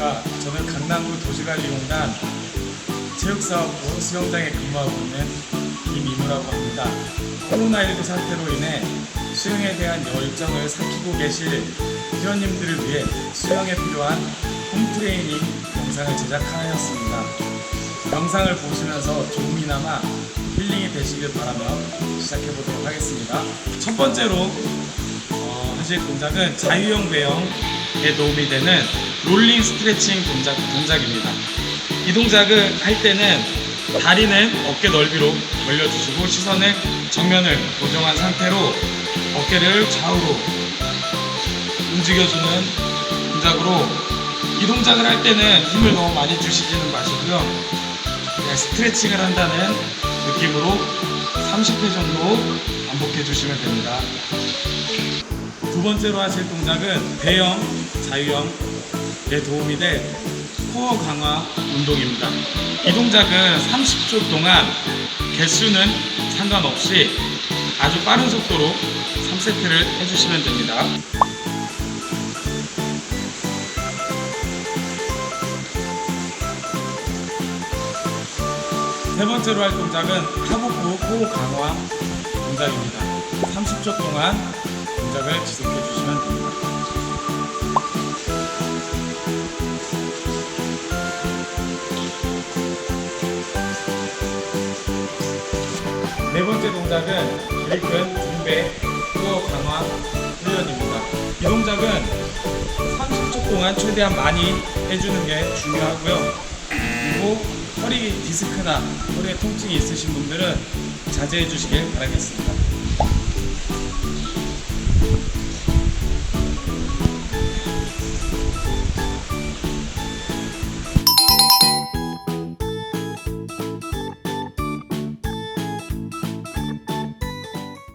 안녕하십니까. 저는 강남구 도시관리공단 체육사업부 수영장에 근무하고 있는 김인우라고 합니다. 코로나19 사태로 인해 수영에 대한 열정을 삭히고 계실 회원님들을 위해 수영에 필요한 홈트레이닝 영상을 제작하였습니다. 영상을 보시면서 조금이나마 힐링이 되시길 바라며 시작해 보도록 하겠습니다. 첫 번째로 어, 하실 동작은 자유형 배영에 도움이 되는 롤링 스트레칭 동작, 동작입니다. 이 동작을 할 때는 다리는 어깨 넓이로 벌려주시고 시선을 정면을 고정한 상태로 어깨를 좌우로 움직여주는 동작으로 이 동작을 할 때는 힘을 너무 많이 주시지는 마시고요. 그냥 스트레칭을 한다는 느낌으로 30회 정도 반복해 주시면 됩니다. 두 번째로 하실 동작은 배영, 자유형에 도움이 될 코어 강화 운동입니다. 이 동작은 30초 동안 개수는 상관없이 아주 빠른 속도로 3세트를 해주시면 됩니다. 세 번째로 할 동작은 하복부 코어 강화 동작입니다. 30초 동안 동작을 지속해 주시면 됩니다. 네 번째 동작은 브레이크는 등배 코어 강화 훈련입니다. 이 동작은 30초 동안 최대한 많이 해주는 게 중요하고요. 그리고 허리 디스크나 허리에 통증이 있으신 분들은 자제해 주시길 바라겠습니다.